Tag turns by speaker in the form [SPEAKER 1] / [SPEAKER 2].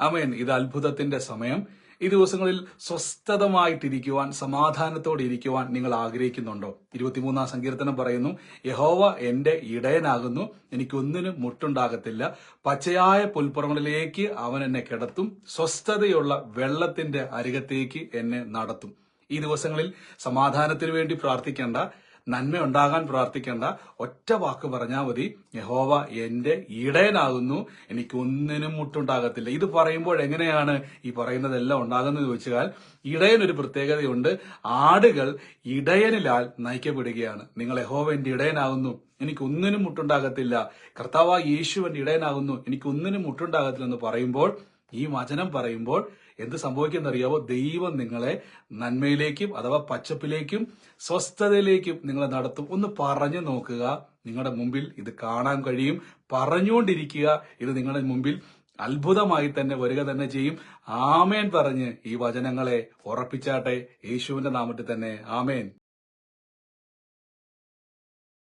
[SPEAKER 1] ആമേൻ. ഇത് അത്ഭുതത്തിന്റെ സമയം. ഈ ദിവസങ്ങളിൽ സ്വസ്ഥതമായിട്ടിരിക്കുവാൻ സമാധാനത്തോടെ ഇരിക്കുവാൻ നിങ്ങൾ ആഗ്രഹിക്കുന്നുണ്ടോ? ഇരുപത്തിമൂന്നാം സങ്കീർത്തനം പറയുന്നു യഹോവ എന്റെ ഇടയനാകുന്നു എനിക്കൊന്നിനും മുട്ടുണ്ടാകത്തില്ല. പച്ചയായ പുൽപ്പുറങ്ങളിലേക്ക് അവൻ എന്നെ കിടത്തും സ്വസ്ഥതയുള്ള വെള്ളത്തിന്റെ അരികത്തേക്ക് എന്നെ നടത്തും. ഈ ദിവസങ്ങളിൽ സമാധാനത്തിന് വേണ്ടി പ്രാർത്ഥിക്കേണ്ട നന്മ ഉണ്ടാകാൻ പ്രാർത്ഥിക്കേണ്ട. ഒറ്റ വാക്ക് പറഞ്ഞാൽ മതി. യഹോവ എന്റെ ഇടയനാകുന്നു എനിക്ക് ഒന്നിനും മുട്ടുണ്ടാകത്തില്ല. ഇത് പറയുമ്പോൾ എങ്ങനെയാണ് ഈ പറയുന്നതെല്ലാം ഉണ്ടാകുന്നത് ചോദിച്ചാൽ ഇടയൻ ഒരു പ്രത്യേകതയുണ്ട്. ആടുകൾ ഇടയനിലാൽ നയിക്കപ്പെടുകയാണ്. നിങ്ങൾ യഹോവ എന്റെ ഇടയനാകുന്നു. എനിക്ക് ഒന്നിനും മുട്ടുണ്ടാകത്തില്ല. കർത്താവ് യേശു എന്റെ ഇടയനാകുന്നു. എനിക്ക് ഒന്നിനും മുട്ടുണ്ടാകത്തില്ല എന്ന് പറയുമ്പോൾ ഈ വചനം പറയുമ്പോൾ എന്ത് സംഭവിക്കുന്നറിയാവോ ദൈവം നിങ്ങളെ നന്മയിലേക്കും അഥവാ പച്ചപ്പിലേക്കും സ്വസ്ഥതയിലേക്കും നിങ്ങളെ നടത്തും. ഒന്ന് പറഞ്ഞു നോക്കുക. നിങ്ങളുടെ മുമ്പിൽ ഇത് കാണാൻ കഴിയും. പറഞ്ഞുകൊണ്ടിരിക്കുക. ഇത് നിങ്ങളുടെ മുമ്പിൽ അത്ഭുതമായി തന്നെ വരിക തന്നെ ചെയ്യും. ആമേൻ പറഞ്ഞ് ഈ വചനങ്ങളെ ഉറപ്പിച്ചാട്ടെ. യേശുവിന്റെ നാമത്തിൽ തന്നെ. ആമേൻ.